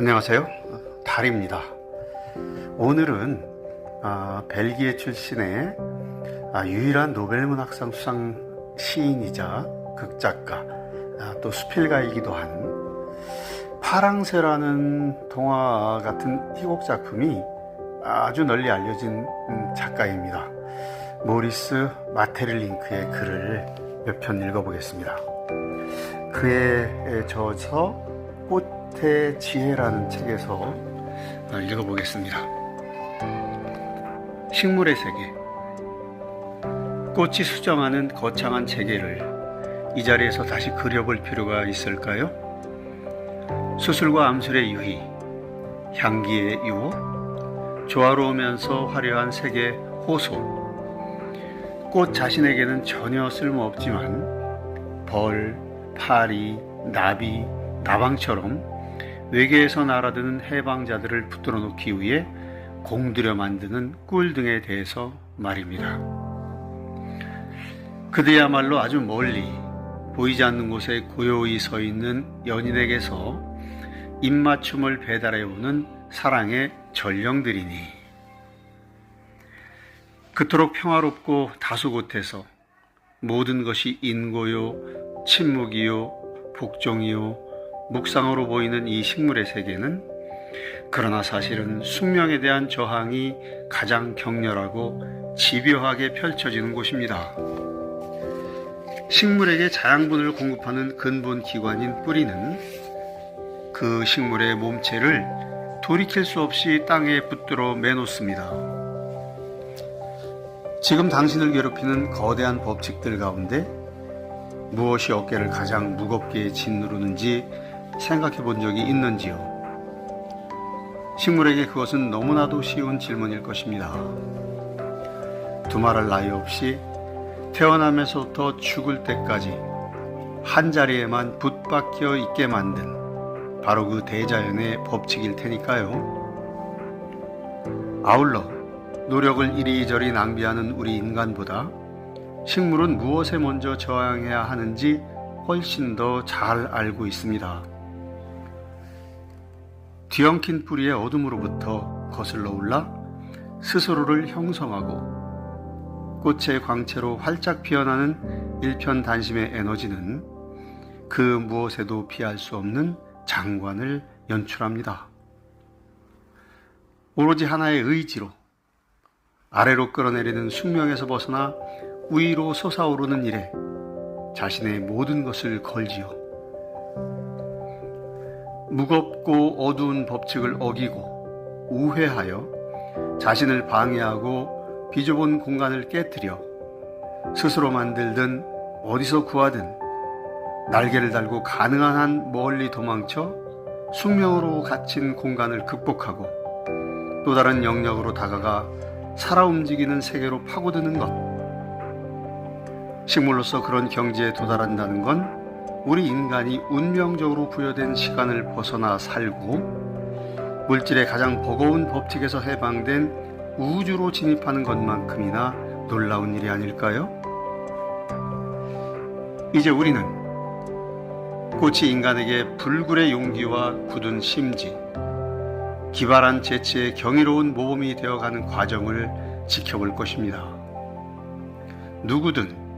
안녕하세요. 달입니다. 오늘은 아, 벨기에 출신의 아, 유일한 노벨문학상 수상 시인이자 극작가, 아, 또 수필가이기도 한 파랑새라는 동화 같은 희곡 작품이 아주 널리 알려진 음, 작가입니다. 모리스 마테를링크의 글을 몇 편 읽어보겠습니다. 그의 저서 꽃 의 지혜라는 책에서 어, 읽어보겠습니다. 식물의 세계. 꽃이 수정하는 거창한 체계를 이 자리에서 다시 그려볼 필요가 있을까요? 수술과 암술의 유희, 향기의 유호, 조화로우면서 화려한 색의 호소. 꽃 자신에게는 전혀 쓸모없지만 벌, 파리, 나비, 나방처럼 외계에서 날아드는 해방자들을 붙들어 놓기 위해 공들여 만드는 꿀 등에 대해서 말입니다. 그들야말로 아주 멀리 보이지 않는 곳에 고요히 서 있는 연인에게서 입맞춤을 배달해 오는 사랑의 전령들이니 그토록 평화롭고 다소곳해서 모든 것이 인고요, 침묵이요, 복종이요, 묵상으로 보이는 이 식물의 세계는 그러나 사실은 숙명에 대한 저항이 가장 격렬하고 집요하게 펼쳐지는 곳입니다. 식물에게 자양분을 공급하는 근본 기관인 뿌리는 그 식물의 몸체를 돌이킬 수 없이 땅에 붙들어 매놓습니다. 지금 당신을 괴롭히는 거대한 법칙들 가운데 무엇이 어깨를 가장 무겁게 짓누르는지 생각해 본 적이 있는지요? 식물에게 그것은 너무나도 쉬운 질문일 것입니다. 두말할 나위 없이 태어나면서부터 죽을 때까지 한 자리에만 붙박혀 있게 만든 바로 그 대자연의 법칙일 테니까요. 아울러 노력을 이리저리 낭비하는 우리 인간보다 식물은 무엇에 먼저 저항해야 하는지 훨씬 더 잘 알고 있습니다. 뒤엉킨 뿌리의 어둠으로부터 거슬러 올라 스스로를 형성하고 꽃의 광채로 활짝 피어나는 일편 단심의 에너지는 그 무엇에도 피할 수 없는 장관을 연출합니다. 오로지 하나의 의지로 아래로 끌어내리는 숙명에서 벗어나 위로 솟아오르는 일에 자신의 모든 것을 걸지요. 무겁고 어두운 법칙을 어기고 우회하여 자신을 방해하고 비좁은 공간을 깨뜨려 스스로 만들든 어디서 구하든 날개를 달고 가능한 한 멀리 도망쳐 숙명으로 갇힌 공간을 극복하고 또 다른 영역으로 다가가 살아 움직이는 세계로 파고드는 것. 식물로서 그런 경지에 도달한다는 건 우리 인간이 운명적으로 부여된 시간을 벗어나 살고 물질의 가장 버거운 법칙에서 해방된 우주로 진입하는 것만큼이나 놀라운 일이 아닐까요? 이제 우리는 꽃이 인간에게 불굴의 용기와 굳은 심지, 기발한 재치의 경이로운 모범이 되어가는 과정을 지켜볼 것입니다. 누구든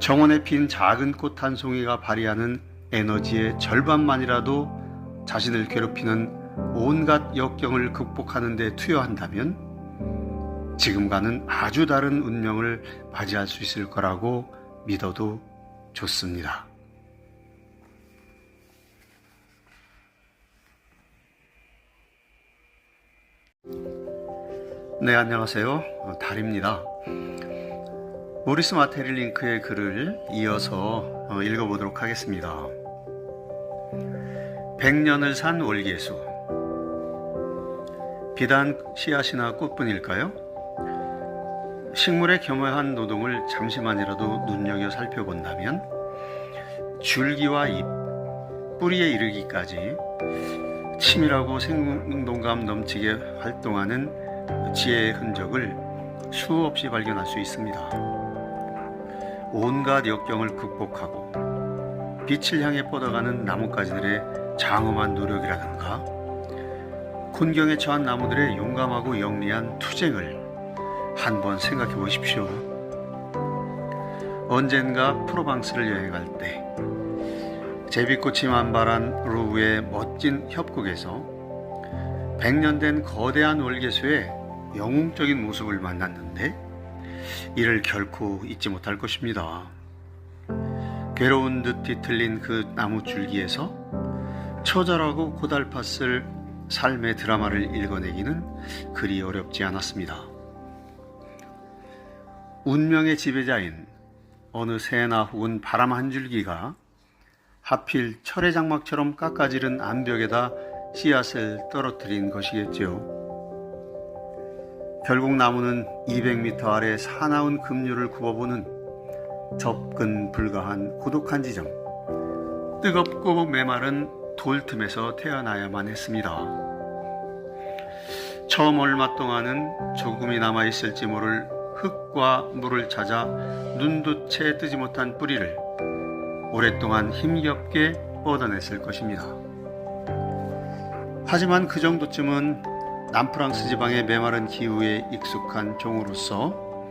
정원에 핀 작은 꽃 한 송이가 발휘하는 에너지의 절반만이라도 자신을 괴롭히는 온갖 역경을 극복하는 데 투여한다면 지금과는 아주 다른 운명을 맞이할 수 있을 거라고 믿어도 좋습니다. 네, 안녕하세요. 어, 달입니다. 모리스 마테릴링크의 글을 이어서 어, 읽어보도록 하겠습니다. 백년을 산 월계수. 비단 씨앗이나 꽃뿐일까요? 식물의 겸허한 노동을 잠시만이라도 눈여겨 살펴본다면 줄기와 잎, 뿌리에 이르기까지 치밀하고 생동감 넘치게 활동하는 지혜의 흔적을 수없이 발견할 수 있습니다. 온갖 역경을 극복하고 빛을 향해 뻗어가는 나뭇가지들의 장엄한 노력이라든가 곤경에 처한 나무들의 용감하고 영리한 투쟁을 한번 생각해 보십시오. 언젠가 프로방스를 여행할 때 제비꽃이 만발한 루브의 멋진 협곡에서 100년 된 거대한 월계수의 영웅적인 모습을 만났는데 이를 결코 잊지 못할 것입니다. 괴로운 듯 뒤틀린 그 나무 줄기에서 처절하고 고달팠을 삶의 드라마를 읽어내기는 그리 어렵지 않았습니다. 운명의 지배자인 어느 새나 혹은 바람 한 줄기가 하필 철의 장막처럼 깎아지른 암벽에다 씨앗을 떨어뜨린 것이겠지요. 결국 나무는 200m 아래 사나운 급류를 굽어보는 접근 불가한 고독한 지점. 뜨겁고 메마른 돌틈에서 태어나야만 했습니다. 처음 얼마 동안은 조금이 남아있을지 모를 흙과 물을 찾아 눈도 채 뜨지 못한 뿌리를 오랫동안 힘겹게 뻗어냈을 것입니다. 하지만 그 정도쯤은 남프랑스 지방의 메마른 기후에 익숙한 종으로서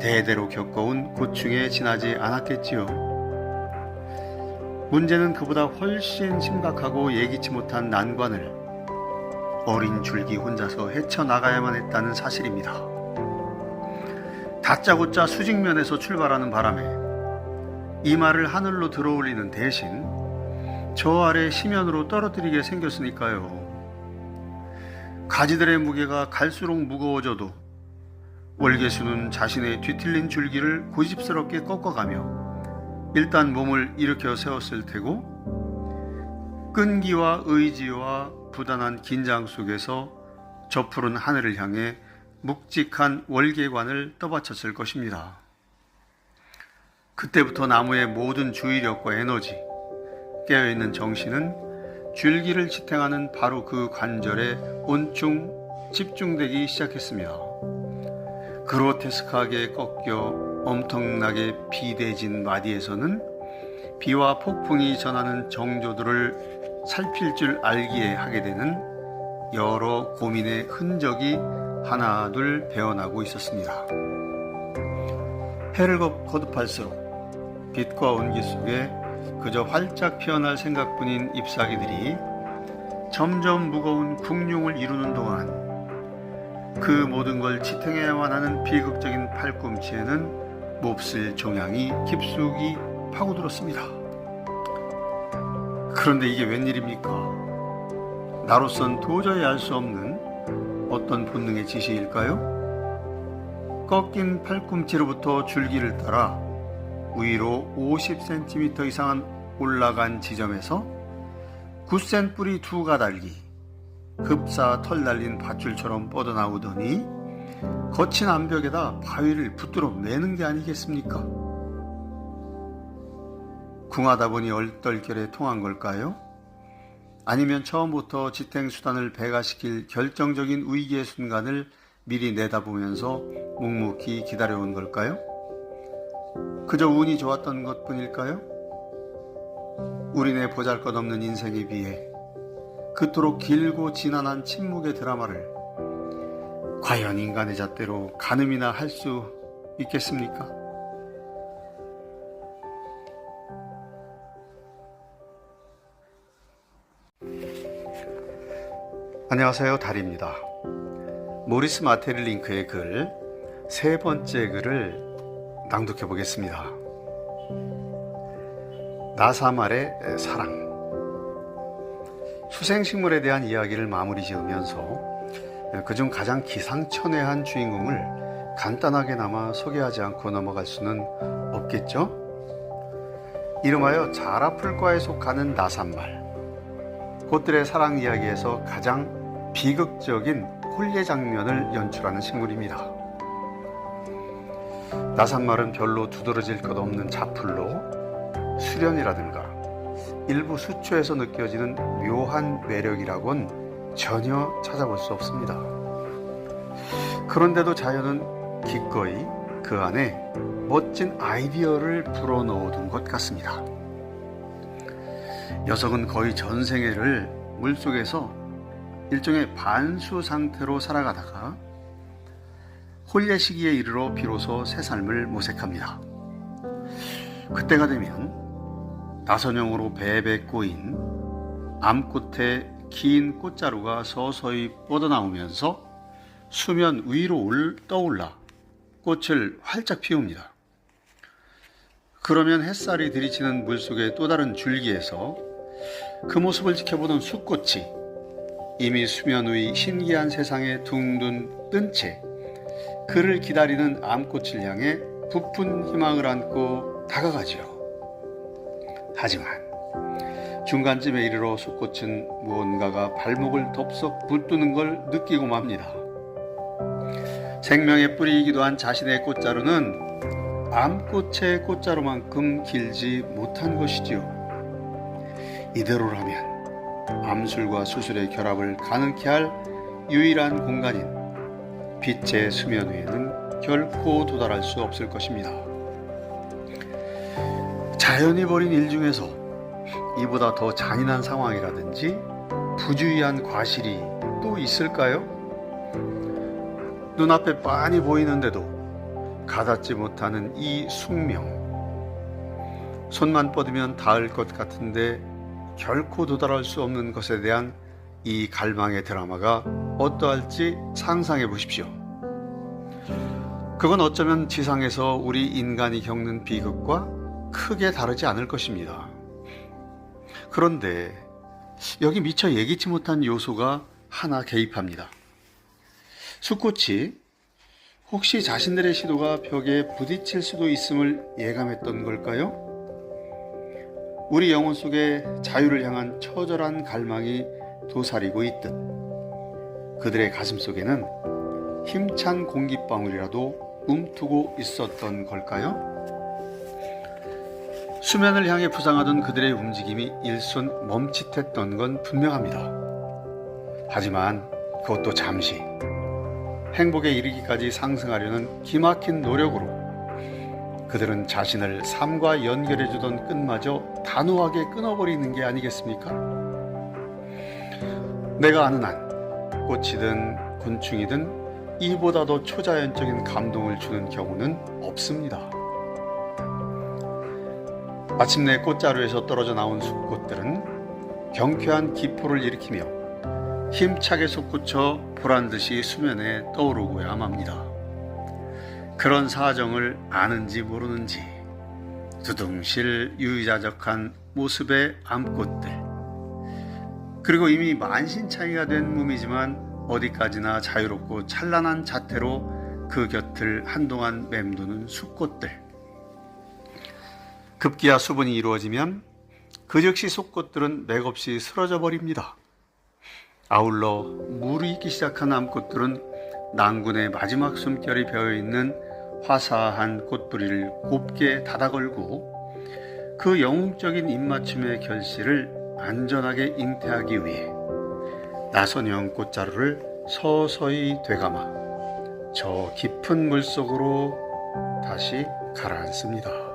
대대로 겪어온 고충에 지나지 않았겠지요. 문제는 그보다 훨씬 심각하고 예기치 못한 난관을 어린 줄기 혼자서 헤쳐나가야만 했다는 사실입니다. 다짜고짜 수직면에서 출발하는 바람에 이마를 하늘로 들어올리는 대신 저 아래 심연으로 떨어뜨리게 생겼으니까요. 가지들의 무게가 갈수록 무거워져도 월계수는 자신의 뒤틀린 줄기를 고집스럽게 꺾어가며 일단 몸을 일으켜 세웠을 테고 끈기와 의지와 부단한 긴장 속에서 저 푸른 하늘을 향해 묵직한 월계관을 떠받쳤을 것입니다. 그때부터 나무의 모든 주의력과 에너지, 깨어있는 정신은 줄기를 지탱하는 바로 그 관절에 온충 집중되기 시작했습니다. 그로테스크하게 꺾여 엄청나게 비대진 마디에서는 비와 폭풍이 전하는 정조들을 살필 줄 알기에 하게 되는 여러 고민의 흔적이 하나둘 배어나고 있었습니다. 해를 거듭할수록 빛과 온기 속에 그저 활짝 피어날 생각뿐인 잎사귀들이 점점 무거운 궁룡을 이루는 동안 그 모든 걸 지탱해야만 하는 비극적인 팔꿈치에는 몹쓸 종양이 깊숙이 파고들었습니다. 그런데 이게 웬일입니까? 나로선 도저히 알 수 없는 어떤 본능의 지시일까요? 꺾인 팔꿈치로부터 줄기를 따라 위로 50cm 이상 올라간 지점에서 굳센 뿌리 두 가닥이 급사 털 달린 밧줄처럼 뻗어나오더니 거친 암벽에다 바위를 붙들어 매는 게 아니겠습니까? 궁하다 보니 얼떨결에 통한 걸까요? 아니면 처음부터 지탱수단을 배가시킬 결정적인 위기의 순간을 미리 내다보면서 묵묵히 기다려온 걸까요? 그저 운이 좋았던 것 뿐일까요? 우리네 보잘 것 없는 인생에 비해 그토록 길고 지난한 침묵의 드라마를 과연 인간의 잣대로 가늠이나 할 수 있겠습니까? 안녕하세요. 달입니다. 모리스 마테릴링크의 글 세 번째 글을 낭독해 보겠습니다. 나사말의 사랑 수생식물에 대한 이야기를 마무리 지으면서 그중 가장 기상천외한 주인공을 간단하게나마 소개하지 않고 넘어갈 수는 없겠죠? 이름하여 자라풀과에 속하는 나산말 꽃들의 사랑 이야기에서 가장 비극적인 홀례 장면을 연출하는 식물입니다. 나산말은 별로 두드러질 것 없는 자풀로 수련이라든가 일부 수초에서 느껴지는 묘한 매력이라곤 전혀 찾아볼 수 없습니다. 그런데도 자연은 기꺼이 그 안에 멋진 아이디어를 불어넣어둔 것 같습니다. 녀석은 거의 전생애를 물속에서 일종의 반수 상태로 살아가다가 혼례 시기에 이르러 비로소 새 삶을 모색합니다. 그때가 되면 나선형으로 배배 꼬인 암꽃에 긴 꽃자루가 서서히 뻗어나오면서 수면 위로 올- 떠올라 꽃을 활짝 피웁니다. 그러면 햇살이 들이치는 물속의 또 다른 줄기에서 그 모습을 지켜보던 숫꽃이 이미 수면 위 신기한 세상에 둥둥 뜬 채 그를 기다리는 암꽃을 향해 부푼 희망을 안고 다가가지요. 하지만 중간쯤에 이르러 숫꽃은 무언가가 발목을 덥석 붙드는 걸 느끼고 맙니다. 생명의 뿌리이기도 한 자신의 꽃자루는 암꽃의 꽃자루만큼 길지 못한 것이지요. 이대로라면 암술과 수술의 결합을 가능케 할 유일한 공간인 빛의 수면 위에는 결코 도달할 수 없을 것입니다. 자연이 벌인 일 중에서 이보다 더 잔인한 상황이라든지 부주의한 과실이 또 있을까요? 눈앞에 빤히 보이는데도 가닿지 못하는 이 숙명. 손만 뻗으면 닿을 것 같은데 결코 도달할 수 없는 것에 대한 이 갈망의 드라마가 어떠할지 상상해 보십시오. 그건 어쩌면 지상에서 우리 인간이 겪는 비극과 크게 다르지 않을 것입니다. 그런데 여기 미처 예기치 못한 요소가 하나 개입합니다. 수꽃이 혹시 자신들의 시도가 벽에 부딪힐 수도 있음을 예감했던 걸까요? 우리 영혼 속에 자유를 향한 처절한 갈망이 도사리고 있듯 그들의 가슴 속에는 힘찬 공기방울이라도 움트고 있었던 걸까요? 수면을 향해 부상하던 그들의 움직임이 일순 멈칫했던 건 분명합니다. 하지만 그것도 잠시 행복에 이르기까지 상승하려는 기막힌 노력으로 그들은 자신을 삶과 연결해주던 끈마저 단호하게 끊어버리는 게 아니겠습니까? 내가 아는 한 꽃이든 곤충이든 이보다 더 초자연적인 감동을 주는 경우는 없습니다. 마침내 꽃자루에서 떨어져 나온 숲꽃들은 경쾌한 기포를 일으키며 힘차게 솟구쳐 보란듯이 수면에 떠오르고야 맙니다. 그런 사정을 아는지 모르는지 두둥실 유유자적한 모습의 암꽃들 그리고 이미 만신창이가 된 몸이지만 어디까지나 자유롭고 찬란한 자태로 그 곁을 한동안 맴도는 숲꽃들 급기야 수분이 이루어지면 그 즉시 숲꽃들은 맥없이 쓰러져 버립니다. 아울러 물이 있기 시작한 암꽃들은 낭군의 마지막 숨결이 배어있는 화사한 꽃뿌리를 곱게 닫아걸고 그 영웅적인 입맞춤의 결실을 안전하게 잉태하기 위해 나선형 꽃자루를 서서히 되감아 저 깊은 물속으로 다시 가라앉습니다.